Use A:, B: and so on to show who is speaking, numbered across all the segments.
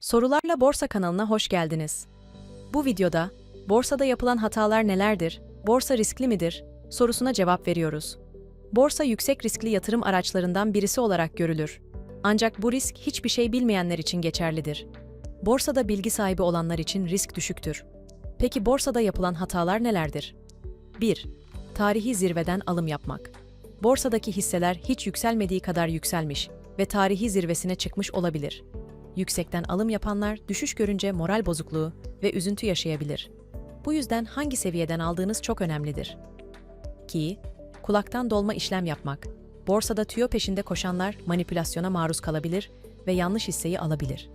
A: Sorularla Borsa kanalına hoş geldiniz. Bu videoda borsada yapılan hatalar nelerdir, borsa riskli midir sorusuna cevap veriyoruz. Borsa yüksek riskli yatırım araçlarından birisi olarak görülür. Ancak bu risk hiçbir şey bilmeyenler için geçerlidir. Borsada bilgi sahibi olanlar için risk düşüktür. Peki borsada yapılan hatalar nelerdir? 1. Tarihi zirveden alım yapmak. Borsadaki hisseler hiç yükselmediği kadar yükselmiş ve tarihi zirvesine çıkmış olabilir. Yüksekten alım yapanlar düşüş görünce moral bozukluğu ve üzüntü yaşayabilir. Bu yüzden hangi seviyeden aldığınız çok önemlidir. 2. Kulaktan dolma işlem yapmak. Borsada tüyo peşinde koşanlar manipülasyona maruz kalabilir ve yanlış hisseyi alabilir.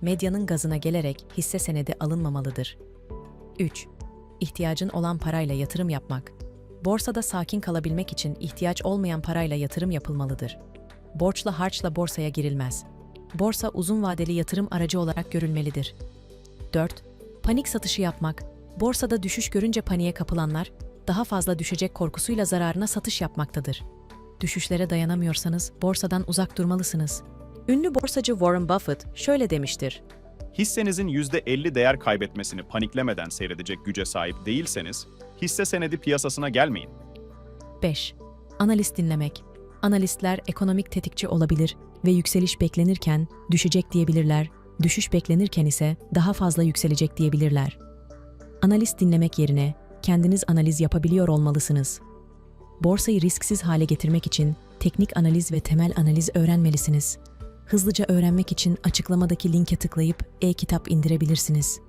A: Medyanın gazına gelerek hisse senedi alınmamalıdır. 3. İhtiyacın olan parayla yatırım yapmak. Borsada sakin kalabilmek için ihtiyaç olmayan parayla yatırım yapılmalıdır. Borçla harçla borsaya girilmez. Borsa uzun vadeli yatırım aracı olarak görülmelidir. 4. Panik satışı yapmak. Borsada düşüş görünce paniğe kapılanlar, daha fazla düşecek korkusuyla zararına satış yapmaktadır. Düşüşlere dayanamıyorsanız borsadan uzak durmalısınız. Ünlü borsacı Warren Buffett şöyle demiştir.
B: Hissenizin %50 değer kaybetmesini paniklemeden seyredecek güce sahip değilseniz, hisse senedi piyasasına gelmeyin.
A: 5. Analist dinlemek. Analistler ekonomik tetikçi olabilir ve yükseliş beklenirken düşecek diyebilirler, düşüş beklenirken ise daha fazla yükselecek diyebilirler. Analist dinlemek yerine kendiniz analiz yapabiliyor olmalısınız. Borsayı risksiz hale getirmek için teknik analiz ve temel analiz öğrenmelisiniz. Hızlıca öğrenmek için açıklamadaki linke tıklayıp e-kitap indirebilirsiniz.